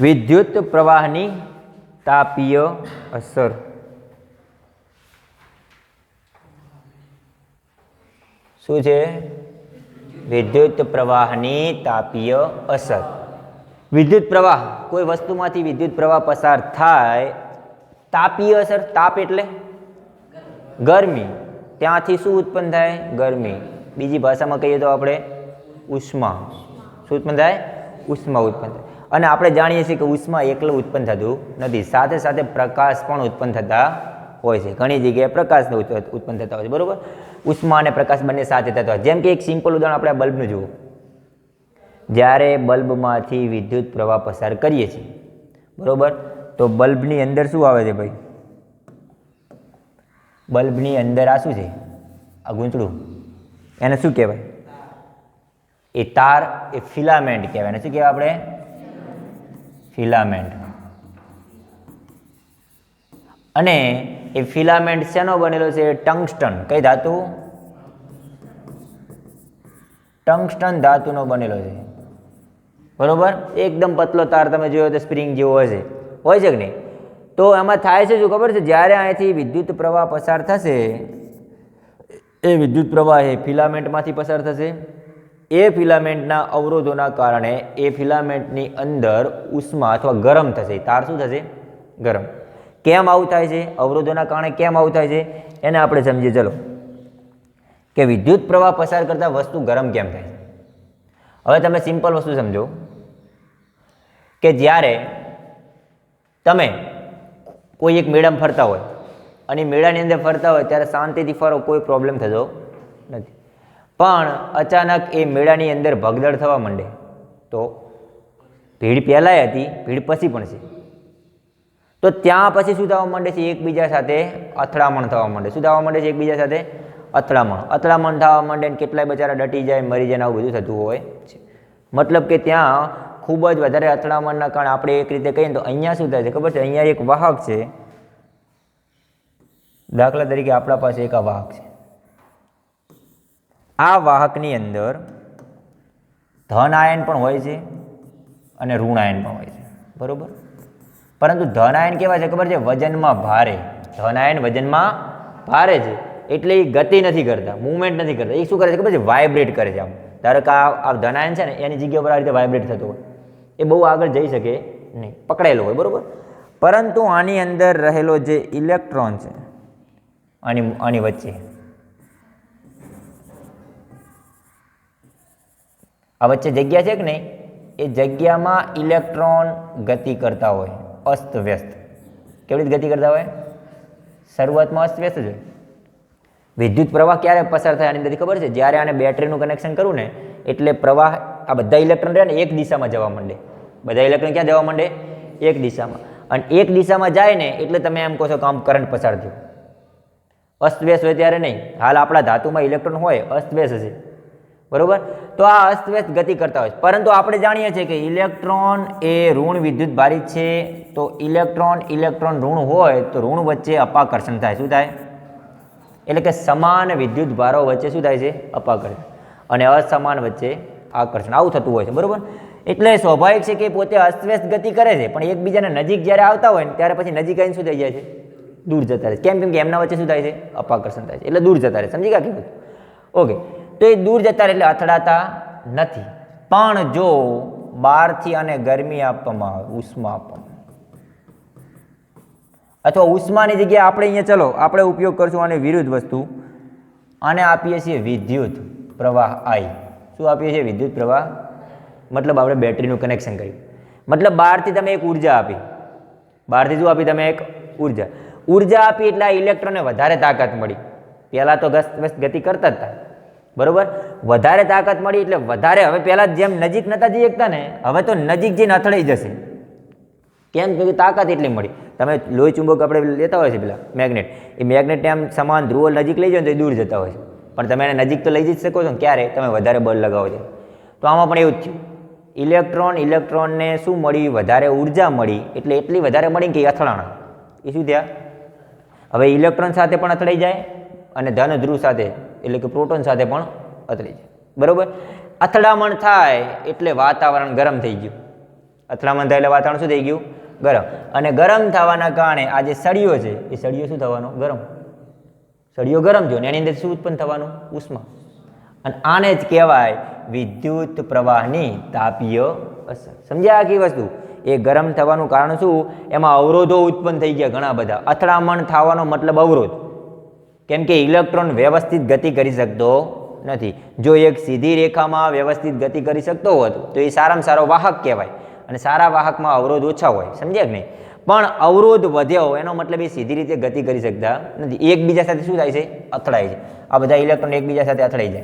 વિદ્યુત પ્રવાહની તાપીય અસર. શું છે? વિદ્યુત પ્રવાહની તાપીય અસર. વિદ્યુત પ્રવાહ, કોઈ વસ્તુમાંથી વિદ્યુત પ્રવાહ પસાર થાય, તાપીય અસર, તાપ એટલે? ગરમી. ત્યાંથી શું ઉત્પન્ન થાય? ગરમી. બીજી ભાષામાં કહીએ તો આપણે ઉષ્મા. શું ઉત્પન્ન થાય? ઉષ્મા ઉત્પન્ન થાય. અને આપણે જાણીએ છીએ કે ઉષ્મા એકલું ઉત્પન્ન થતું નથી. સાથે સાથે પ્રકાશ પણ ઉત્પન્ન થતા હોય છે. ઘણી જગ્યાએ પ્રકાશ ઉત્પન્ન થતા હોય છે. બરાબર? ઉષ્મા અને પ્રકાશ બંને સાથે થતા હોય જેમ કે એક સિમ્પલ ઉદાહરણ આપણે બલ્બનું જુઓ. જ્યારે બલ્બમાંથી વિદ્યુત પ્રવાહ પસાર કરીએ છીએ. બરોબર? તો બલ્બની અંદર શું આવે છે ભાઈ? બલ્બની અંદર આ શું છે? આ ગૂંચળું. એને શું કહેવાય? એ તાર, એ ફિલામેન્ટ કહેવાય. એને શું કહેવાય આપણે? ફિલામેન્ટ. અને એ ફિલામેન્ટ શેનો બનેલો છે? ટંગસ્ટન. કઈ ધાતુ? ટંગસ્ટન ધાતુનો બનેલો છે. બરોબર? એકદમ પતલો તાર તમે જોયો તો સ્પ્રિંગ જેવો હશે હોય છે કે નહીં? તો એમાં થાય છે શું ખબર છે? જ્યારે અહીંથી વિદ્યુત પ્રવાહ પસાર થશે, એ વિદ્યુત પ્રવાહ એ ફિલામેન્ટમાંથી પસાર થશે. એ ફિલામેન્ટના અવરોધોના કારણે એ ફિલામેન્ટની અંદર ઉષ્મા અથવા ગરમ થશે. તાર શું થશે? ગરમ. કેમ આવું થાય છે? અવરોધોના કારણે કેમ આવું થાય છે? એને આપણે સમજીએ. ચલો. કે વિદ્યુત પ્રવાહ પસાર કરતાં વસ્તુ ગરમ કેમ થાય હવે તમે સિમ્પલ વસ્તુ સમજો. કે જ્યારે તમે કોઈ એક મેળામાં ફરતા હોય અને મેળાની અંદર ફરતા હોય, ત્યારે શાંતિથી ફરો, કોઈ પ્રોબ્લેમ થતો નથી. પણ અચાનક એ મેળાની અંદર ભગદડ થવા માંડે. તો ભીડ પહેલાંય હતી, ભીડ પછી પણ છે. તો ત્યાં પછી શું થવા માંડે છે? એકબીજા સાથે અથડામણ થવા માંડે. શું થવા માંડે છે એકબીજા સાથે? અથડામણ. અથડામણ થવા માંડે ને કેટલાય બચારા ડટી જાય, મરી જાય આવું બધું થતું હોય છે. મતલબ કે ત્યાં ખૂબ જ વધારે અથડામણના કારણે આપણે એક રીતે કહીએ તો અહીંયા શું થાય છે? ખબર છે? અહીંયા એક વાહક છે. દાખલા તરીકે આપણા પાસે એક આ વાહક છે. આ વાહકની અંદર ધન આયન પણ હોય છે અને ઋણ આયન પણ હોય છે. બરાબર? પરંતુ ધન આયન કેવા છે ખબર છે? વજનમાં ભારે. ધન આયન વજનમાં ભારે છે. એટલે એ ગતિ નથી કરતા મૂવમેન્ટ નથી કરતા. એ શું કરે છે ખબર છે? વાઇબ્રેટ કરે છે આમ. ધારો કે આ આ ધન આયન છે ને, એની જગ્યા પર આ રીતે વાઇબ્રેટ થતું હોય. એ બહુ આગળ જઈ શકે નહીં. પકડાયેલો હોય, બરાબર? પરંતુ આની અંદર રહેલો જે ઇલેક્ટ્રોન છે, આની આની વચ્ચે આ વચ્ચે જગ્યા છે કે નહીં? એ જગ્યામાં ઇલેક્ટ્રોન ગતિ કરતા હોય, અસ્ત વ્યસ્ત. કેવી રીતે ગતિ કરતા હોય? શરૂઆતમાં અસ્ત વ્યસ્ત જ હોય. વિદ્યુત પ્રવાહ ક્યારે પસાર થાય આની અંદરથી ખબર છે? જ્યારે આને બેટરીનું કનેક્શન કરું ને, એટલે પ્રવાહ આ બધા ઇલેક્ટ્રોન રહે ને, એક દિશામાં જવા માંડે. બધા ઇલેક્ટ્રોન ક્યાં જવા માંડે? એક દિશામાં. અને એક દિશામાં જાય ને, એટલે તમે એમ કહો છો કે આમ કરંટ પસાર થયો. અસ્તવ્યસ્ત હોય ત્યારે નહીં. હાલ આપણા ધાતુમાં ઇલેક્ટ્રોન હોય અસ્તવ્યસ્ત હશે બરોબર? તો આ અસ્તવ્યસ્ત ગતિ કરતા હોય છે. પરંતુ આપણે જાણીએ છીએ કે ઇલેક્ટ્રોન એ ઋણ વિદ્યુત ભારિત છે. તો ઇલેક્ટ્રોન ઇલેક્ટ્રોન ઋણ હોય તો ઋણ વચ્ચે અપાકર્ષણ થાય. શું થાય? એટલે કે સમાન વિદ્યુત ભારો વચ્ચે શું થાય છે? અપાકર્ષણ. અને અસમાન વચ્ચે આકર્ષણ. આવું થતું હોય છે. બરોબર? એટલે સ્વાભાવિક છે કે પોતે અસ્તવ્યસ્ત ગતિ કરે છે, પણ એકબીજાને નજીક જ્યારે આવતા હોય ને ત્યારે પછી નજીક આવીને શું થઈ જાય છે? દૂર જતા રહે કેમ? કેમ કે એમના વચ્ચે શું થાય છે? અપાકર્ષણ થાય છે. એટલે દૂર જતા રહે સમજી ગયા કેવું ઓકે. તો એ દૂર જતા એટલે અથડાતા નથી. પણ જો બહારથી આને ગરમી આપવામાં આવે, ઉષ્મા આપવામાં અથવા ઉષ્માની જગ્યાએ આપણે અહીંયા ચલો, આપણે ઉપયોગ કરશું આને વિરુદ્ધ વસ્તુ. આને આપીએ છીએ વિદ્યુત પ્રવાહ આઈ શું આપીએ છીએ? વિદ્યુત પ્રવાહ. મતલબ આપણે બેટરીનું કનેક્શન કર્યું. મતલબ બહારથી તમે એક ઊર્જા આપી. બહારથી શું આપી તમે? એક ઊર્જા. ઊર્જા આપી એટલે આ ઇલેક્ટ્રોનને વધારે તાકાત મળી. પહેલાં તો ગતિ કરતા જ હતા. બરોબર? વધારે તાકાત મળી એટલે વધારે. હવે પહેલાં જેમ નજીક નહોતા જઈ શકતા ને હવે તો નજીક જઈને અથડાઈ જશે. કેમ? કે તાકાત એટલી મળી. તમે લોહી ચુંબક આપણે લેતા હોય છે પેલા, મેગ્નેટ. એ મેગ્નેટને આમ સમાન ધ્રુવો નજીક લઈ જાઓ તો એ દૂર જતા હોય છે. પણ તમે એને નજીક તો લઈ જઈ શકો છો ક્યારે? તમે વધારે બળ લગાવો છો. તો આમાં પણ એવું જ થયું. ઇલેક્ટ્રોન, ઇલેક્ટ્રોનને શું મળી? વધારે ઊર્જા મળી. એટલે એટલી વધારે મળી કે અથડાણા. એ શું થયા? હવે ઇલેક્ટ્રોન સાથે પણ અથડાઈ જાય અને ધન ધ્રુવ સાથે. એટલે કે પ્રોટોન સાથે પણ અથડાઈ જાય. બરાબર? અથડામણ થાય એટલે વાતાવરણ ગરમ થઈ ગયું. અથડામણ થાય એટલે વાતાવરણ શું થઈ ગયું? ગરમ. અને ગરમ થવાના કારણે આ જે સળિયો છે, એ સળિયો શું થવાનો? ગરમ. સળિયો ગરમ થયો ને એની અંદર શું ઉત્પન્ન થવાનું? ઉષ્મા. અને આને જ કહેવાય વિદ્યુત પ્રવાહની તાપીય અસર. સમજ્યા આખી વસ્તુ? એ ગરમ થવાનું કારણ શું? એમાં અવરોધો ઉત્પન્ન થઈ ગયા ઘણા બધા. અથડામણ થવાનો મતલબ અવરોધ. કેમ કે ઇલેક્ટ્રોન વ્યવસ્થિત ગતિ કરી શકતો નથી. જો એક સીધી રેખામાં વ્યવસ્થિત ગતિ કરી શકતો હોત, તો એ સારામાં સારો વાહક કહેવાય અને સારા વાહકમાં અવરોધ ઓછા હોય. સમજ્યા નહીં? પણ અવરોધ વધ્યો, એનો મતલબ એ સીધી રીતે ગતિ કરી શકતા નથી. એકબીજા સાથે શું થાય છે? અથડાય છે. આ બધા ઇલેક્ટ્રોન એકબીજા સાથે અથડાઈ જાય.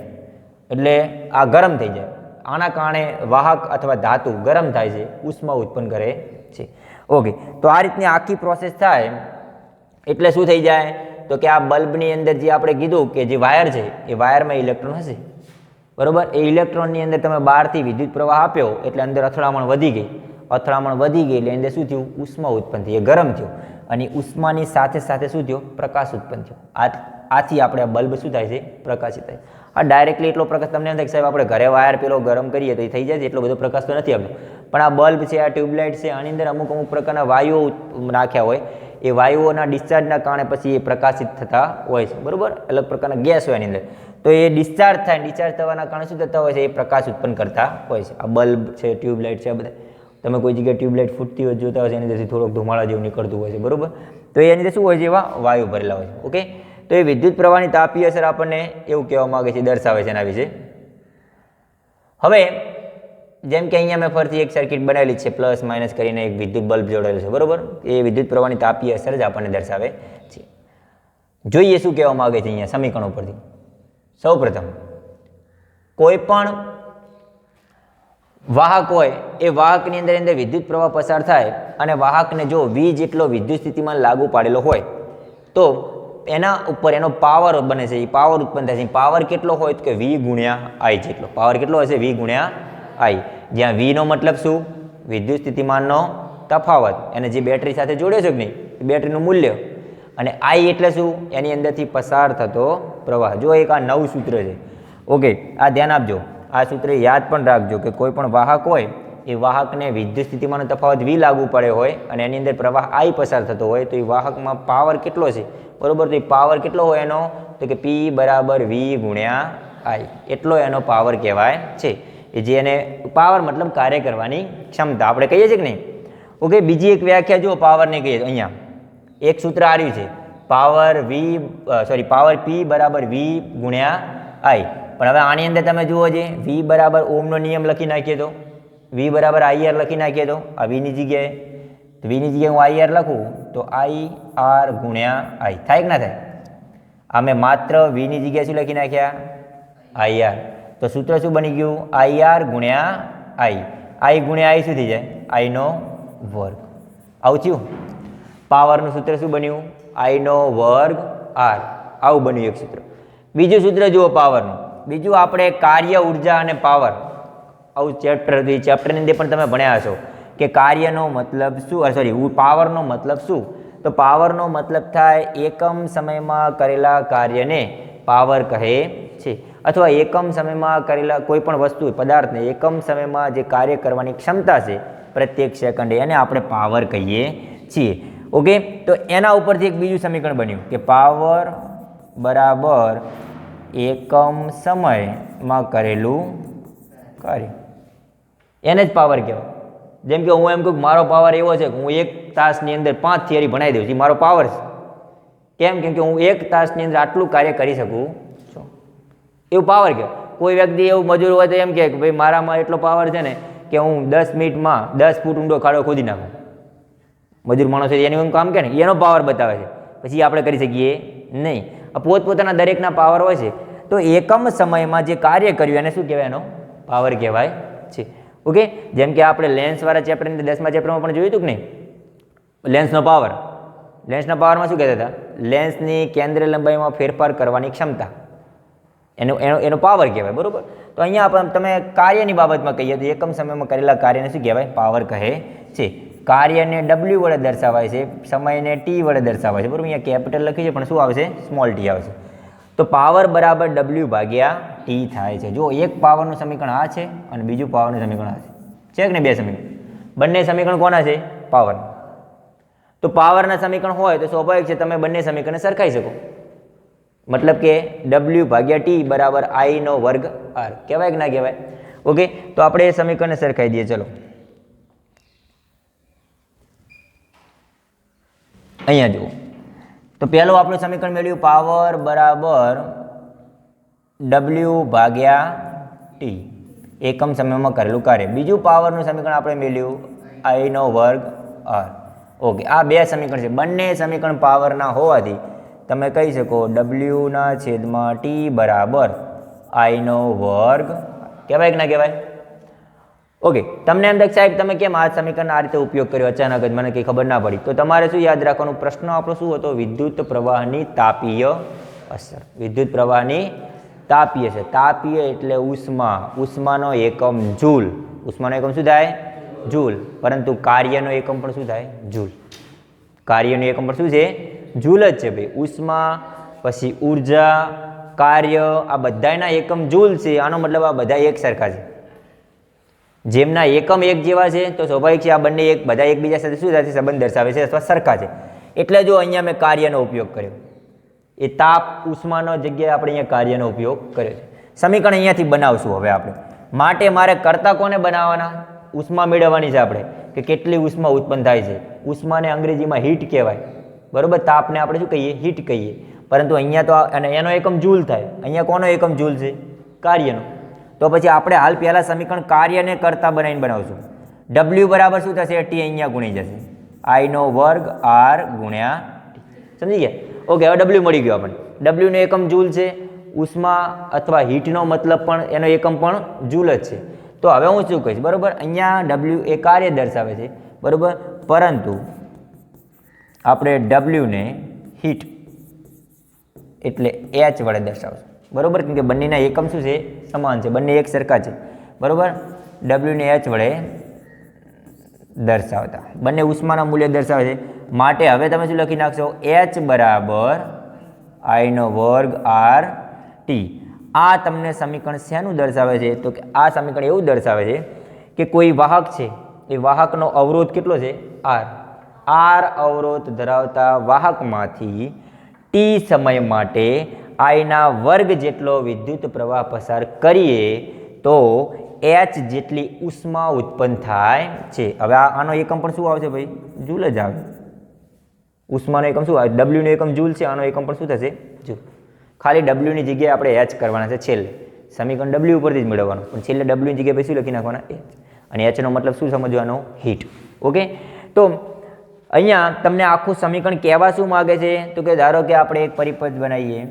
એટલે આ ગરમ થઈ જાય. આના કારણે વાહક અથવા ધાતુ ગરમ થાય છે, ઉષ્મા ઉત્પન્ન કરે છે. ઓકે, તો આ રીતની આખી પ્રોસેસ થાય. એટલે શું થઈ જાય? તો કે આ બલ્બની અંદર જે આપણે કીધું કે જે વાયર છે, એ વાયરમાં ઇલેક્ટ્રોન હશે. બરોબર? એ ઇલેક્ટ્રોનની અંદર તમે બહારથી વિદ્યુત પ્રવાહ આપ્યો, એટલે અંદર અથડામણ વધી ગઈ. અથડામણ વધી ગઈ એટલે અંદર શું થયું? ઉષ્મા ઉત્પન્ન થઈ. એ ગરમ થયો. અને ઉષ્માની સાથે સાથે શું થયો? પ્રકાશ ઉત્પન્ન થયો. આ આથી આપણે આ બલ્બ શું થાય છે? પ્રકાશિત થાય. આ ડાયરેક્ટલી એટલો પ્રકાશ તમને એમ થાય સાહેબ આપણે ઘરે વાયર પેલો ગરમ કરીએ તો એ થઈ જાય છે, એટલો બધો પ્રકાશ તો નથી આવ્યો પણ આ બલ્બ છે, આ ટ્યુબલાઇટ છે, આની અંદર અમુક અમુક પ્રકારના વાયુઓ નાખ્યા હોય. એ વાયુઓના ડિસ્ચાર્જના કારણે પછી એ પ્રકાશિત થતા હોય છે. બરાબર? અલગ પ્રકારના ગેસ હોય એની અંદર. તો એ ડિસ્ચાર્જ થાય, ડિસ્ચાર્જ થવાના કારણે શું થતા હોય છે? એ પ્રકાશ ઉત્પન્ન કરતા હોય છે. આ બલ્બ છે, ટ્યુબલાઇટ છે, આ બધા. તમે કોઈ જગ્યાએ ટ્યુબલાઇટ ફૂટતી હોય, જોતા હોય છે, એની અંદરથી થોડોક ધુમાડા જેવું નીકળતું હોય છે. બરોબર? તો એની અંદર શું હોય છે? એવા વાયુ ભરેલા હોય છે. ઓકે? તો એ વિદ્યુત પ્રવાહની તાપીય અસર આપણને એવું કહેવા માગે છે દર્શાવે છે એના વિશે. હવે જેમ કે અહીંયા મેં ફરીથી એક સર્કિટ બનાવેલી છે પ્લસ માઇનસ કરીને એક વિદ્યુત બલ્બ જોડેલું છે, બરોબર? એ વિદ્યુત પ્રવાહની તાપીય અસર જ આપણને દર્શાવે છે. જોઈએ શું કહેવા માગે છે અહીંયા સમીકરણ ઉપરથી. સૌ પ્રથમ કોઈ વાહક હોય, એ વાહકની અંદર અંદર વિદ્યુત પ્રવાહ પસાર થાય અને વાહકને જો વી જેટલો વિદ્યુત સ્થિતિમાં લાગુ પાડેલો હોય, તો એના ઉપર એનો પાવર બને છે. એ પાવર ઉત્પન્ન થાય છે. પાવર કેટલો હોય તો કે વી ગુણ્યા આઈ જેટલો. પાવર કેટલો હશે? વી ગુણ્યા આઈ. જ્યાં વીનો મતલબ શું? વિદ્યુત સ્થિતિમાનનો તફાવત. એને જે બેટરી સાથે જોડ્યો છે કે નહીં? બેટરીનું મૂલ્ય. અને આઈ એટલે શું? એની અંદરથી પસાર થતો પ્રવાહ. જો એક આ નવું સૂત્ર છે. ઓકે, આ ધ્યાન આપજો. આ સૂત્ર યાદ પણ રાખજો કે કોઈ પણ વાહક હોય, એ વાહકને વિદ્યુત સ્થિતિમાંનો તફાવત વી લાગુ પડે હોય અને એની અંદર પ્રવાહ આઈ પસાર થતો હોય, તો એ વાહકમાં પાવર કેટલો છે? બરાબર, તો એ પાવર કેટલો હોય એનો? તો કે પી બરાબર વી ગુણ્યા આઈ એટલો એનો પાવર કહેવાય છે. એ જે એને પાવર મતલબ કાર્ય કરવાની ક્ષમતા. આપણે કહીએ છીએ કે નહીં? ઓકે, બીજી એક વ્યાખ્યા જુઓ પાવરની કહીએ અહીંયા. એક સૂત્ર આવ્યું છે. Power V sorry power P બરાબર વી ગુણ્યા આઈ પણ હવે આની અંદર તમે જુઓ છે વી બરાબર ઓમનો નિયમ લખી નાખીએ તો? વી બરાબર આઈઆર લખી નાખીએ તો? આ વીની જગ્યાએ. તો વીની જગ્યાએ હું આઈઆર લખું તો આઈ આર ગુણ્યા આઈ થાય કે ના થાય? આ માત્ર વીની જગ્યાએ શું લખી નાખ્યા? આઈઆર તો સૂત્ર શું બની ગયું? આઈ આર ગુણ્યા આઈ. આઈ ગુણ્યા આઈ શું થઈ જાય? આઈનો વર્ગ. આવું થયું? પાવરનું સૂત્ર શું બન્યું? આઈનો વર્ગ આર. આવું બન્યું એક સૂત્ર. બીજું સૂત્ર જુઓ પાવરનું. બીજું આપણે કાર્ય ઊર્જા અને પાવર. આવું ચેપ્ટર ચેપ્ટરની અંદર પણ તમે ભણ્યા હશો કે કાર્યનો મતલબ શું? સોરી પાવરનો મતલબ શું? તો પાવરનો મતલબ થાય એકમ સમયમાં કરેલા કાર્યને પાવર કહે છે. અથવા એકમ સમયમાં કરેલા કોઈ પણ વસ્તુ, પદાર્થને એકમ સમયમાં જે કાર્ય કરવાની ક્ષમતા છે, પ્રત્યેક સેકન્ડે એને આપણે પાવર કહીએ છીએ. ઓકે તો એના ઉપરથી એક બીજું સમીકરણ બન્યું કે પાવર બરાબર એકમ સમયમાં કરેલું કાર્ય. એને જ પાવર કહેવાય. જેમ કે હું એમ કહું મારો પાવર એવો છે કે હું એક તાસની અંદર પાંચ થિયરી ભણાવી દઉં છું મારો પાવર છે. કેમ? કેમ કે હું એક તાસની અંદર આટલું કાર્ય કરી શકું એવું પાવર કહેવાય કોઈ વ્યક્તિ એવું મજૂર હોય તો એમ કે ભાઈ મારામાં એટલો પાવર છે ને કે હું દસ મિનિટમાં દસ ફૂટ ઊંડો ખાડો ખોદી નાખું. મજૂર માણસ છે એનું એમ કામ કે ને, એનો પાવર બતાવે છે. પછી આપણે કરી શકીએ નહીં. પોતપોતાના દરેકના પાવર હોય છે. તો એકમ સમયમાં જે કાર્ય કર્યું, એને શું કહેવાય એનો? પાવર કહેવાય છે. ઓકે જેમ કે આપણે લેન્સવાળા ચેપ્ટરની દસમા ચેપ્ટરમાં પણ જોયું હતું કે નહીં? લેન્સનો પાવર લેન્સના પાવરમાં શું કહેતા હતા? લેન્સની કેન્દ્ર લંબાઈમાં ફેરફાર કરવાની ક્ષમતા. એનો એનો એનો પાવર કહેવાય, બરાબર? તો અહીંયા પણ તમે કાર્યની બાબતમાં કહીએ તો એકમ સમયમાં કરેલા કાર્યને શું કહેવાય? પાવર કહે છે. કાર્યને ડબલ્યુ વડે દર્શાવાય છે, સમયને ટી વડે દર્શાવાય છે, બરાબર? અહીંયા કેપિટલ લખ્યું છે, પણ શું આવશે સ્મોલ ટી આવશે તો પાવર બરાબર ડબલ્યુ ભાગ્યા ટી થાય છે. જો એક પાવરનું સમીકરણ આ છે અને બીજું પાવરનું સમીકરણ આ છે. છે કે ને બે સમીકરણ? બંને સમીકરણ કોના છે? પાવર તો પાવરના સમીકરણ હોય તો સ્વાભાવિક છે તમે બંને સમીકરણને સરખાઈ શકો. મતલબ કે ડબલ્યુ ભાગ્યા ટી બરાબર આઈનો વર્ગ આર કહેવાય કે ના કહેવાય? ઓકે તો આપણે એ સમીકરણને સરખાઈ દઈએ, ચલો. અહીંયા જુઓ. તો પહેલું આપણું સમીકરણ મેળવ્યું પાવર બરાબર ડબલ્યુ ભાગ્યા ટી એકમ સમયમાં કરેલું કાર્ય. બીજું પાવરનું સમીકરણ આપણે મેળવ્યું આઈનો વર્ગ આર ઓકે આ બે સમીકરણ છે. બંને સમીકરણ પાવરના હોવાથી તમે કહી શકો ડબલ્યુના છેદમાં ટી બરાબર આઈનો વર્ગ. કહેવાય કે ના કહેવાય? ઓકે તમને એમ થાય સાહેબ, તમે કેમ આ સમીકરણનો આ રીતે ઉપયોગ કર્યો? અચાનક જ મને કંઈ ખબર ના પડી. તો તમારે શું યાદ રાખવાનું પ્રશ્ન આપણો શું હતો? વિદ્યુત પ્રવાહની તાપીય અસર. વિદ્યુત પ્રવાહની તાપીય છે તાપીય એટલે ઉષ્મા. ઉષ્માનો એકમ જૂલ. ઉષ્માનો એકમ શું થાય? જૂલ. પરંતુ કાર્યનો એકમ પણ શું થાય? જૂલ. કાર્યનો એકમ પણ શું છે? જૂલ જ છે ભાઈ. ઉષ્મા, પછી ઊર્જા, કાર્ય, આ બધાના એકમ જૂલ છે. આનો મતલબ આ બધા એક સરખા છે. જેમના એકમ એક જેવા છે, તો સ્વાભાવિક છે આ બંને એક, બધા એકબીજા સાથે શું છે? સંબંધ દર્શાવે છે અથવા સરખા છે. એટલે જો અહીંયા મેં કાર્યનો ઉપયોગ કર્યો. એ તાપ ઉષ્માનો જગ્યાએ આપણે અહીંયા કાર્યનો ઉપયોગ કર્યો છે. સમીકરણ અહીંયાથી બનાવશું હવે આપણે. માટે મારે કરતા કોને બનાવવાના? ઉષ્મા મેળવવાની છે આપણે. કે કેટલી ઉષ્મા ઉત્પન્ન થાય છે. ઉષ્માને અંગ્રેજીમાં હીટ કહેવાય. બરોબર? તાપને આપણે શું કહીએ? હીટ કહીએ. પરંતુ અહીંયા તો અને એનો એકમ જૂલ થાય. અહીંયા કોનો એકમ જૂલ છે? કાર્યનો. તો પછી આપણે હાલ પહેલાં સમીકરણ કાર્યને કરતાં બનાવીને બનાવશું. ડબલ્યુ બરાબર શું થશે? ટી અહીંયા ગુણી જશે. આઈનો વર્ગ આર ગુણ્યા સમજી ગયા? ઓકે હવે ડબલ્યુ મળી ગયો આપણને. ડબલ્યુનો એકમ જૂલ છે. ઉષ્મા અથવા હીટનો મતલબ પણ એનો એકમ પણ જૂલ જ છે. તો હવે હું શું કહીશ? બરાબર? અહીંયા ડબલ્યુ એ કાર્ય દર્શાવે છે. બરાબર? પરંતુ આપણે ડબલ્યુને હીટ એટલે એચ વડે દર્શાવશું. બરોબર? કેમ કે બંનેના એકમ શું છે? સમાન છે. બંને એક સરખા છે. બરાબર? ડબલ્યુને એચ વડે દર્શાવતા. બંને ઉષ્માના મૂલ્ય દર્શાવે છે. માટે હવે તમે શું લખી નાખશો? એચ બરાબર આઈનો વર્ગ આર ટી આ તમને સમીકરણ શેનું દર્શાવે છે? તો કે આ સમીકરણ એવું દર્શાવે છે કે કોઈ વાહક છે. એ વાહકનો અવરોધ કેટલો છે? આર આર અવરોધ ધરાવતા વાહકમાંથી ટી સમય માટે આઈના વર્ગ જેટલો વિદ્યુત પ્રવાહ પસાર કરીએ તો એચ જેટલી ઉષ્મા ઉત્પન્ન થાય છે. હવે આ આનો એકમ પણ શું આવશે ભાઈ? જૂલ જ આવે. ઉષ્માનો એકમ શું આવે? ડબલ્યુનો એકમ જૂલ છે, આનો એકમ પણ શું થશે? જૂલ. ખાલી ડબલ્યુની જગ્યાએ આપણે એચ કરવાના છે છેલ્લે. સમીકરણ ડબલ્યુ ઉપરથી જ મેળવવાનું. પણ છેલ્લે ડબલ્યુની જગ્યાએ પછી લખી નાખવાના? એચ અને એચનો મતલબ શું સમજવાનો? હીટ ઓકે તો અહીંયા તમને આખું સમીકરણ કહેવા શું માગે છે? તો કે ધારો કે આપણે એક પરિપથ બનાવીએ.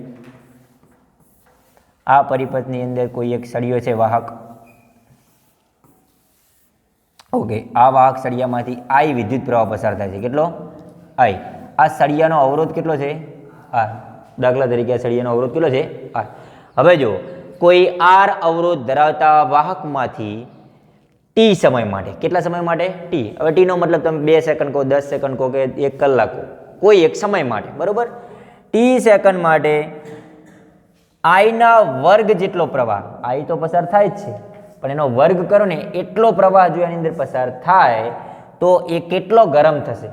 આ પરિપથની અંદર કોઈ એક સળિયો છે વાહક. ઓકે, આ વાહક સળિયામાંથી આઈ વિદ્યુત પ્રવાહ પસાર થાય છે. કેટલો? આઈ આ સળિયાનો અવરોધ કેટલો છે? આર દાખલા તરીકે આ સળિયાનો અવરોધ કેટલો છે? આર હવે જો કોઈ આર અવરોધ ધરાવતા વાહકમાંથી ટી સમય માટે. કેટલા સમય માટે? ટી. હવે ટીનો મતલબ તમે બે સેકન્ડ કહો, દસ સેકન્ડ કહો કે એક કલાક કોઈ એક સમય માટે, બરાબર? ટી સેકન્ડ માટે આઈના વર્ગ જેટલો પ્રવાહ આઈ તો પસાર થાય જ છે. પણ એનો વર્ગ કરો ને, એટલો પ્રવાહ જો એની અંદર પસાર થાય, તો એ કેટલો ગરમ થશે?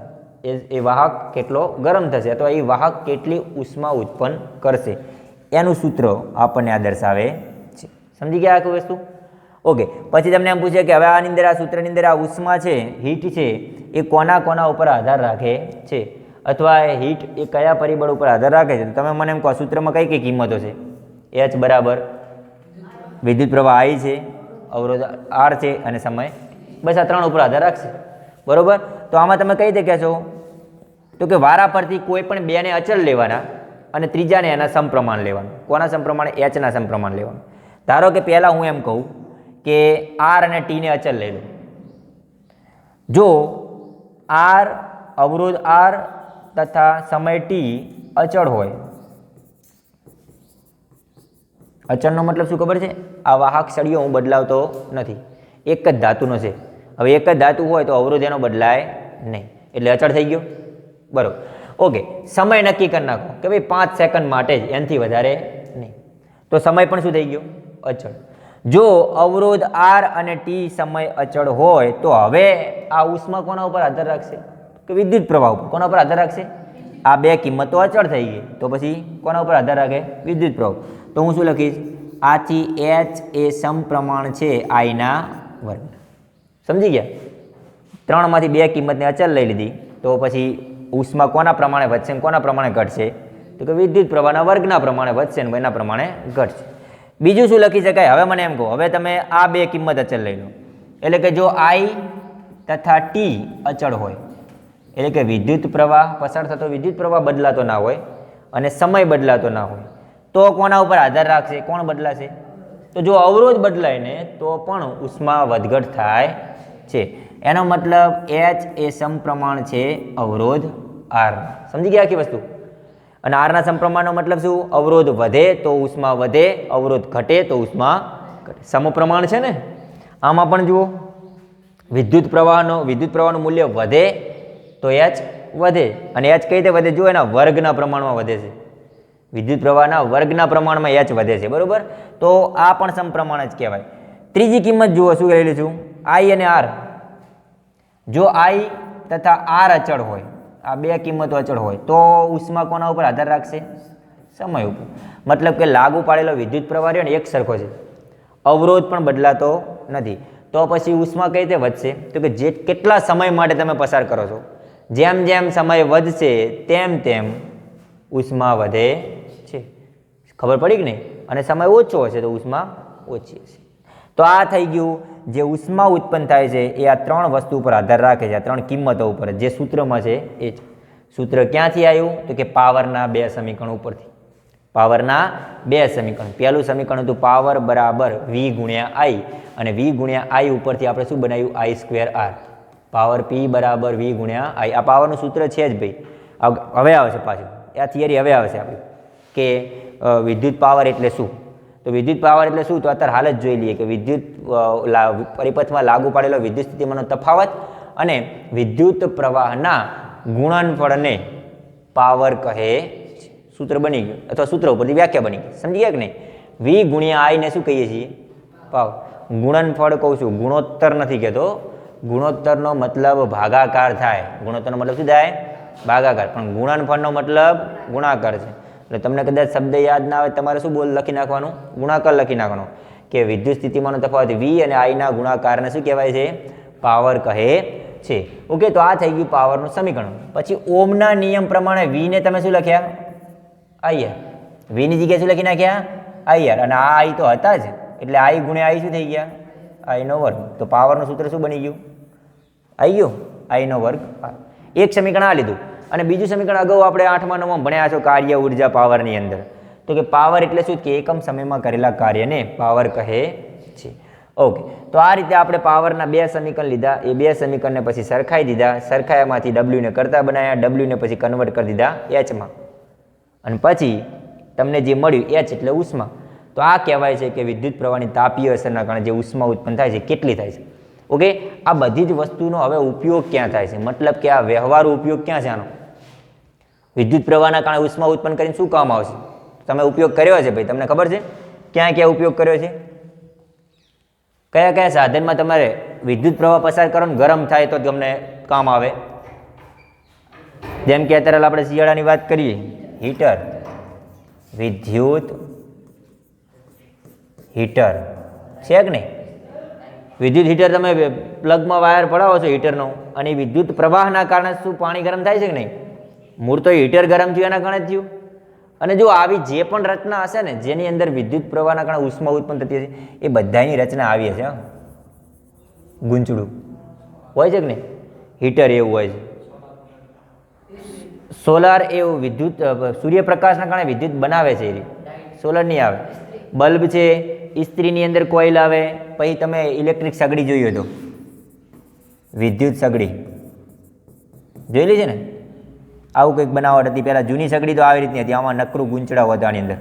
એ એ વાહક કેટલો ગરમ થશે? અથવા એ વાહક કેટલી ઉષ્મા ઉત્પન્ન કરશે? એનું સૂત્ર આપણને આ દર્શાવે છે. સમજી ગયા આખી વસ્તુ? ઓકે પછી તમને એમ પૂછે કે હવે આની અંદર આ સૂત્રની અંદર આ ઉષ્મા છે હીટ છે, એ કોના કોના ઉપર આધાર રાખે છે? અથવા હીટ એ કયા પરિબળ ઉપર આધાર રાખે છે? તમે મને એમ કહો, સૂત્રમાં કઈ કઈ કિંમતો છે? એચ બરાબર. વિદ્યુત પ્રવાહ આઈ છે, અવરોધ આર છે અને સમય. બસ આ ત્રણ ઉપર આધાર રાખશે. બરોબર? તો આમાં તમે કઈ રીતે કહેશો? તો કે વારા પરથી કોઈ પણ બેને અચલ લેવાના અને ત્રીજાને એના સમપ્રમાણ લેવાનું. કોના સમપ્રમાણે? એચના સમપ્રમાણ લેવાનું. ધારો કે પહેલાં હું એમ કહું કે આર અને ટીને અચલ લઈ લો. જો આર અવરોધ આર તથા સમય ટી અચળ હોય, અચળનો મતલબ શું ખબર છે? આ વાહક સળિયો હું બદલાવતો નથી. એક જ ધાતુનો છે. હવે એક જ ધાતુ હોય તો અવરોધ એનો બદલાય નહીં. એટલે અચળ થઈ ગયો. બરાબર. ઓકે. સમય નક્કી કરી નાખો કે ભાઈ પાંચ સેકન્ડ માટે જ, એનાથી વધારે નહીં. તો સમય પણ શું થઈ ગયો? અચળ. જો અવરોધ આર અને ટી સમય અચળ હોય, તો હવે આ ઉષ્મા કોના ઉપર આધાર રાખશે? કે વિદ્યુત પ્રવાહ ઉપર? કોના ઉપર આધાર રાખશે? આ બે કિંમતો અચળ થઈ ગઈ. તો પછી કોના ઉપર આધાર રાખે? વિદ્યુત પ્રવાહ તો હું શું લખીશ? આથી એચ એ સમપ્રમાણ છે આઈના વર્ગ. સમજી ગયા? ત્રણમાંથી બે કિંમતને અચલ લઈ લીધી. તો પછી ઉષ્મા કોના પ્રમાણે વધશે અને કોના પ્રમાણે ઘટશે? તો કે વિદ્યુત પ્રવાહના વર્ગના પ્રમાણે વધશે ને એના પ્રમાણે ઘટશે. બીજું શું લખી શકાય? હવે મને એમ કહો. હવે તમે આ બે કિંમત અચલ લઈ લો. એટલે કે જો આઈ તથા ટી અચળ હોય, એટલે કે વિદ્યુત પ્રવાહ પસાર થતો, વિદ્યુત પ્રવાહ બદલાતો ના હોય અને સમય બદલાતો ના હોય, તો કોના ઉપર આધાર રાખશે? કોણ બદલાશે? તો જો અવરોધ બદલાય ને, તો પણ ઉષ્મા વધઘટ થાય છે. એનો મતલબ એચ એ સમપ્રમાણ છે અવરોધ આર સમજી ગયા આખી વસ્તુ? અને આરના સમપ્રમાણનો મતલબ શું? અવરોધ વધે તો ઉષ્મા વધે, અવરોધ ઘટે તો ઉષ્મા ઘટે. સમપ્રમાણ છે ને? આમાં પણ જુઓ. વિદ્યુત પ્રવાહનો, વિદ્યુત પ્રવાહનું મૂલ્ય વધે તો એચ વધે. અને એચ કઈ રીતે વધે? જુઓ એના વર્ગના પ્રમાણમાં વધે છે. વિદ્યુત પ્રવાહના વર્ગના પ્રમાણમાં એચ વધે છે, બરાબર? તો આ પણ સમપ્રમાણ જ કહેવાય. ત્રીજી કિંમત જુઓ, શું કહેલી છું? આઈ અને આર જો આઈ તથા આર અચળ હોય આ બે કિંમતો અચળ હોય, તો ઉષ્મા કોના ઉપર આધાર રાખશે? સમય ઉપર. મતલબ કે લાગુ પાડેલો વિદ્યુત પ્રવાહ રહ્યો ને એક સરખો છે. અવરોધ પણ બદલાતો નથી. તો પછી ઉષ્મા કઈ રીતે વધશે? તો કે જે કેટલા સમય માટે તમે પસાર કરો છો? જેમ જેમ સમય વધશે, તેમ તેમ ઉષ્મા વધે છે. ખબર પડી કે નહીં? અને સમય ઓછો હશે તો ઉષ્મા ઓછી હશે. તો આ થઈ ગયું. જે ઉષ્મા ઉત્પન્ન થાય છે, એ આ ત્રણ વસ્તુ ઉપર આધાર રાખે છે, આ ત્રણ કિંમતો ઉપર. જે સૂત્રમાં છે, એ જ. સૂત્ર ક્યાંથી આવ્યું? તો કે પાવરના બે સમીકરણ ઉપરથી. પાવરના બે સમીકરણ. પહેલું સમીકરણ હતું પાવર બરાબર વી ગુણ્યા આઈ. અને વી ગુણ્યા આઈ ઉપરથી આપણે શું બનાવ્યું? I square R. Power P બરાબર વી ગુણ્યા આઈ. આ પાવરનું સૂત્ર છે જ ભાઈ. હવે આવશે પાછું. આ થિયરી હવે આવશે આપણી. કે વિદ્યુત પાવર એટલે શું? તો વિદ્યુત પાવર એટલે શું? તો અત્યારે હાલ જ જોઈ લઈએ કે વિદ્યુત પરિપથમાં લાગુ પાડેલો વિદ્યુત સ્થિતિમાનનો તફાવત અને વિદ્યુત પ્રવાહના ગુણનફળને પાવર કહે સૂત્ર બની ગયું, અથવા સૂત્ર ઉપરથી વ્યાખ્યા બની ગઈ. સમજી ગયા કે નહીં? વી ગુણ્યા આઈને શું કહીએ છીએ? પાવર ગુણનફળ કહું છું, ગુણોત્તર નથી કહેતો. ગુણોત્તરનો મતલબ ભાગાકાર થાય. ગુણોત્તરનો મતલબ શું થાય? ભાગાકાર. પણ ગુણનફળનો મતલબ ગુણાકાર છે. એટલે તમને કદાચ શબ્દ યાદ ના આવે તમારે શું બોલ, લખી નાખવાનું? ગુણાકાર લખી નાખવાનો. કે વિદ્યુત સ્થિતિમાંનો તફાવત વી અને આઈના ગુણાકારને શું કહેવાય છે? પાવર કહે છે. ઓકે તો આ થઈ ગયું પાવરનું સમીકરણ. પછી ઓમના નિયમ પ્રમાણે વીને તમે શું લખ્યા? આઈઆર વીની જગ્યાએ શું લખી નાખ્યા? આઈઆર અને આ આઈ તો હતા જ. એટલે આઈ ગુણે આઈ શું થઈ ગયા? આઈનો વર્ગ. તો પાવરનું સૂત્ર શું બની ગયું? આવી ગયું? આઈનો વર્ગ. એક સમીકરણ આ લીધું. અને બીજું સમીકરણ અગાઉ આપણે આઠમાં, નવમાં ભણ્યા છો કાર્ય ઊર્જા પાવરની અંદર. તો કે પાવર એટલે શું? કે એકમ સમયમાં કરેલા કાર્યને પાવર કહે છે. ઓકે. તો આ રીતે આપણે પાવરના બે સમીકરણ લીધા. એ બે સમીકરણને પછી સરખાઈ દીધા. સરખાયામાંથી ડબલ્યુને કરતા બનાવ્યા ડબલ્યુને પછી કન્વર્ટ કરી દીધા એચમાં અને પછી તમને જે મળ્યું એચ એટલે ઉષ્મા. તો આ કહેવાય છે કે વિદ્યુત પ્રવાહની તાપીય અસરના કારણે જે ઉષ્મા ઉત્પન્ન થાય છે કેટલી થાય છે? ઓકે. આ બધી જ વસ્તુનો હવે ઉપયોગ ક્યાં થાય છે? મતલબ કે આ વ્યવહારુ ઉપયોગ ક્યાં છે આનો? વિદ્યુત પ્રવાહના કારણે ઉષ્મા ઉત્પન્ન કરીને શું કામ આવશે? તમે ઉપયોગ કર્યો છે ભાઈ, તમને ખબર છે? ક્યાં ક્યાં ઉપયોગ કર્યો છે? કયા કયા સાધનમાં તમારે વિદ્યુત પ્રવાહ પસાર કરો ને ગરમ થાય તો તમને કામ આવે? જેમ કે અત્યારે આપણે શિયાળાની વાત કરીએ, હીટર, વિદ્યુત, હીટર. છે કે નહીં? વિદ્યુત હીટર તમે પ્લગમાં વાયર પડાવો છો હીટરનો, અને વિદ્યુત પ્રવાહના કારણે શું પાણી ગરમ થાય છે કે નહીં? મૂળ તો હીટર ગરમ થયું એના કારણે થયું. અને જો આવી જે પણ રચના હશે ને, જેની અંદર વિદ્યુત પ્રવાહના કારણે ઉષ્મા ઉત્પન્ન થતી હશે, એ બધાની રચના આવી હશે. ગૂંચડું. હોય છે કે નહીં? હીટર એવું હોય છે. સોલાર એવું વિદ્યુત સૂર્યપ્રકાશના કારણે વિદ્યુત બનાવે છે એ સોલર નહીં આવે. બલ્બ છે, ઇસ્ત્રીની અંદર કોઇલ આવે, પછી તમે ઇલેક્ટ્રિક સગડી જોઈ તો. વિદ્યુત સગડી. જોયેલી છે ને? આવું કંઈક બનાવટ હતી. પહેલાં જૂની સગડી તો આવી રીતની હતી. આમાં નકરું ગૂંચડાઓ હતા આની અંદર.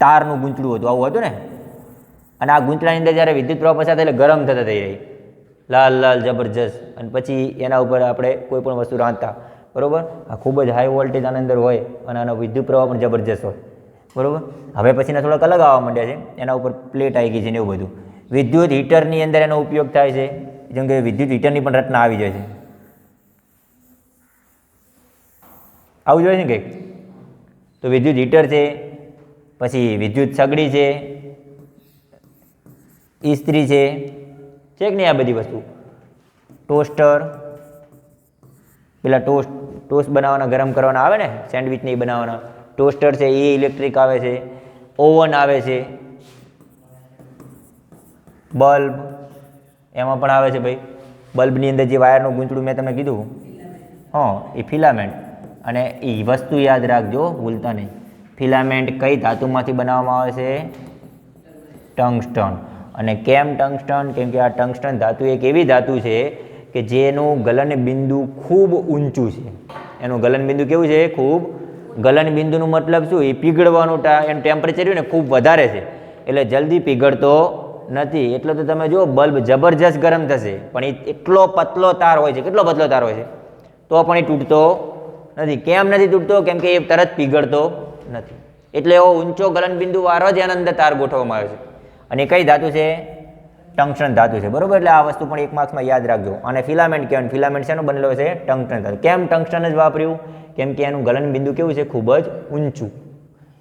તારનું ગૂંચડું હતું. આવું હતું ને? અને આ ગૂંચડાની અંદર જ્યારે વિદ્યુત પ્રવાહ પસાર થાય એટલે ગરમ થતા થઈ રહી લાલ લાલ, જબરજસ્ત. અને પછી એના ઉપર આપણે કોઈ પણ વસ્તુ રાંધતા. બરાબર? આ ખૂબ જ હાઈ વોલ્ટેજ આના અંદર હોય અને આનો વિદ્યુત પ્રવાહ પણ જબરજસ્ત હોય. બરાબર? હવે પછીના થોડાક અલગ આવવા માંડ્યા છે. એના ઉપર પ્લેટ આવી ગઈ છે ને એવું બધું. વિદ્યુત હીટરની અંદર એનો ઉપયોગ થાય છે. જેમ કે વિદ્યુત હીટરની પણ રચના આવી જાય છે. આવું જોઈએ ને કંઈક? તો વિદ્યુત હીટર છે પછી વિદ્યુત સગડી છે ઇસ્ત્રી છે છે કે નહીં આ બધી વસ્તુ? ટોસ્ટર પેલા ટોસ્ટ ટોસ્ટ બનાવવાના ગરમ કરવાના આવે ને સેન્ડવિચ નહીં એ બનાવવાના. ટોસ્ટર છે એ ઇલેક્ટ્રિક આવે છે ઓવન આવે છે બલ્બ એમાં પણ આવે છે ભાઈ. બલ્બની અંદર જે વાયરનું ગૂંચળું મેં તમને કીધું. હા એ ફિલામેન્ટ. અને એ વસ્તુ યાદ રાખજો, ભૂલતા નહીં. ફિલામેન્ટ કઈ ધાતુમાંથી બનાવવામાં આવે છે? ટંગસ્ટન. અને કેમ ટંગસ્ટન? કેમ કે આ ટંગસ્ટન ધાતુ એક એવી ધાતુ છે કે જેનું ગલન બિંદુ ખૂબ ઊંચું છે. એનું ગલન બિંદુ કેવું છે? ખૂબ. ગલન બિંદુનું મતલબ શું? એ પીગળવાનું એનું ટેમ્પરેચર ને ખૂબ વધારે છે. એટલે જલ્દી પીગળતો નથી. એટલે તો તમે જુઓ, બલ્બ જબરજસ્ત ગરમ થશે. પણ એ એટલો પતલો તાર હોય છે. કેટલો પતલો તાર હોય છે? તો પણ એ તૂટતો નથી. કેમ નથી તૂટતો? કેમ કે એ તરત પીગળતો નથી. એટલે એવો ઊંચો ગલનબિંદુ વારો જ એના અંદર તાર ગોઠવવામાં આવ્યો છે. અને કઈ ધાતુ છે? ટંકશન ધાતુ છે. બરોબર? એટલે આ વસ્તુ પણ એક માર્ક્સમાં યાદ રાખજો. અને ફિલામેન્ટ કહેવાય. ફિલામેન્ટ શેનો બનેલો છે ટંગસ્ટન ધાતુ. કેમ ટંકશન જ વાપર્યું? કેમ કે એનું ગલન બિંદુ કેવું છે? ખૂબ જ ઊંચું.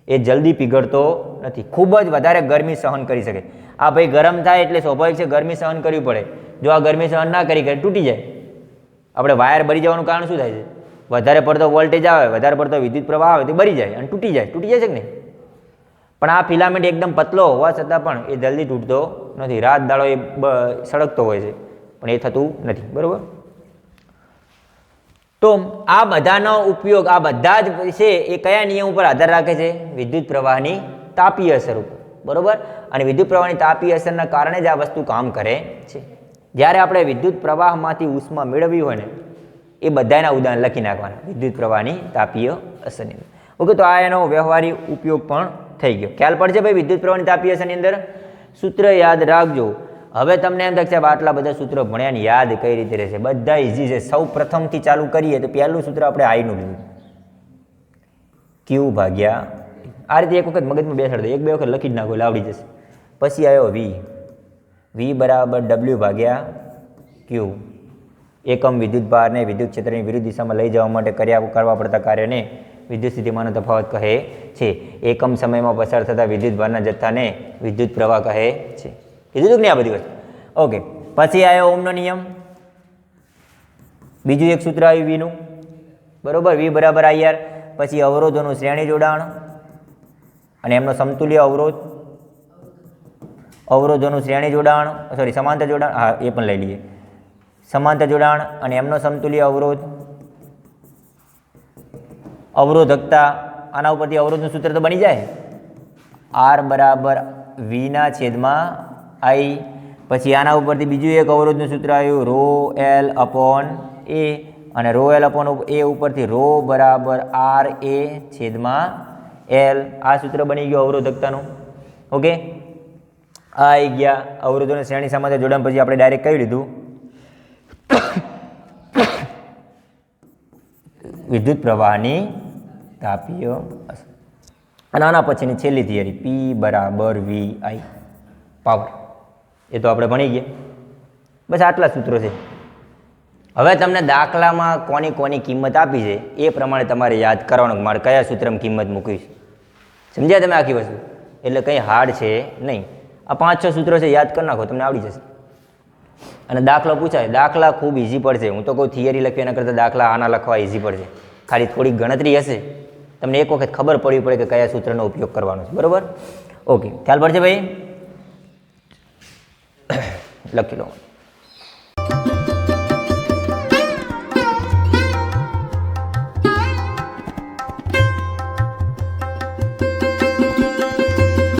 એ જલ્દી પીગળતો નથી. ખૂબ જ વધારે ગરમી સહન કરી શકે. આ ભાઈ ગરમ થાય એટલે સ્વાભાવિક છે ગરમી સહન કરવી પડે. જો આ ગરમી સહન ના કરી કરે તૂટી જાય. આપણે વાયર બળી જવાનું કારણ શું થાય છે? વધારે પડતો વોલ્ટેજ આવે, વધારે પડતો વિદ્યુત પ્રવાહ આવે, તે બળી જાય અને તૂટી જાય. તૂટી જાય છે કે નહીં? પણ આ ફિલામેન્ટ એકદમ પતલો હોવા છતાં પણ એ જલ્દી તૂટતો નથી. રાત દાડો એ સળગતો હોય છે. પણ એ થતું નથી. બરોબર? તો આ બધાનો ઉપયોગ, આ બધા જ છે એ કયા નિયમ ઉપર આધાર રાખે છે? વિદ્યુત પ્રવાહની તાપીય અસર ઉપર. બરોબર? અને વિદ્યુત પ્રવાહની તાપીય અસરના કારણે જ આ વસ્તુ કામ કરે છે. જ્યારે આપણે વિદ્યુત પ્રવાહમાંથી ઉષ્મા મેળવવી હોય ને એ બધાના ઉદાહરણ લખી નાખવાના. વિદ્યુત પ્રવાહની તાપીય અસરની અંદર. ઓકે, તો આ એનો વ્યવહારિક ઉપયોગ પણ થઈ ગયો. ખ્યાલ પડશે ભાઈ વિદ્યુત પ્રવાહની તાપીય અસરની અંદર? સૂત્ર યાદ રાખજો. હવે તમને એમ કે આટલા બધા સૂત્રો ભણ્યા ને યાદ કઈ રીતે રહેશે? બધા ઇઝી છે. સૌ પ્રથમથી ચાલુ કરીએ તો પહેલું સૂત્ર આપણે આઈનું લીધું. ક્યુ ભાગ્યા આ રીતે એક વખત મગજમાં બેસાડ દે. એક, બે વખત લખી જ નાખો એટલે જશે. પછી આવ્યો વી વી બરાબર ડબલ્યુ ભાગ્યા ક્યુ એકમ વિદ્યુત ભારને વિદ્યુત ક્ષેત્રની વિરુદ્ધ દિશામાં લઈ જવા માટે કર્યા કરવા પડતા કાર્યને વિદ્યુત સ્થિતિમાનનો તફાવત કહે છે. એકમ સમયમાં પસાર થતા વિદ્યુત ભારના જથ્થાને વિદ્યુત પ્રવાહ કહે છે. કીધું હતું ને આ બધી વસ્તુ? ઓકે, પછી આવ્યો ઓમનો નિયમ. બીજું એક સૂત્ર આવ્યું વીનું. બરોબર, વી બરાબર આઈઆર પછી અવરોધોનું શ્રેણી જોડાણ અને એમનો સમતુલ્ય અવરોધ. અવરોધોનું શ્રેણી જોડાણ સોરી સમાંતર જોડાણ, હા, એ પણ લઈ લઈએ. સમાંતર જોડાણ અને એમનો સમતુલ્ય અવરોધ. અવરોધકતા, આના ઉપરથી અવરોધનું સૂત્ર તો બની જાય. આર બરાબર વીના છેદમાં આઈ. પછી આના ઉપરથી બીજું એક અવરોધનું સૂત્ર આવ્યું રો એલ અપોન એ અને રો એલ અપોન એ ઉપરથી રો બરાબર આર એ છેદમાં એલ આ સૂત્ર બની ગયું અવરોધકતાનું. ઓકે આ આવી ગયા. અવરોધોની શ્રેણી સમાજ જોડાણ પછી આપણે ડાયરેક્ટ કહી લીધું વિદ્યુત પ્રવાહની તાપીય અને આના પછીની છેલ્લી થિયરી પી બરાબર વી આઈ પાવર એ તો આપણે ભણી ગયા. બસ આટલા સૂત્રો છે. હવે તમને દાખલામાં કોની કોની કિંમત આપી છે, એ પ્રમાણે તમારે યાદ કરવાનું મારે કયા સૂત્રમાં કિંમત મૂકવી સમજ્યા તમે આખી વસ્તુ? એટલે કંઈ હાર્ડ છે નહીં. આ પાંચ છ સૂત્રો છે, યાદ કરી નાખો, તમને આવડી જશે. અને દાખલો પૂછાય. દાખલા ખૂબ ઇઝી પડશે. હું તો કહું થિયરી લખવી એના કરતાં દાખલા આના લખવા ઇઝી પડશે. ખાલી થોડીક ગણતરી હશે. તમને એક વખત ખબર પડવી પડે કે કયા સૂત્રનો ઉપયોગ કરવાનો છે. બરાબર? ઓકે. ખ્યાલ પડશે ભાઈ? લખી લો.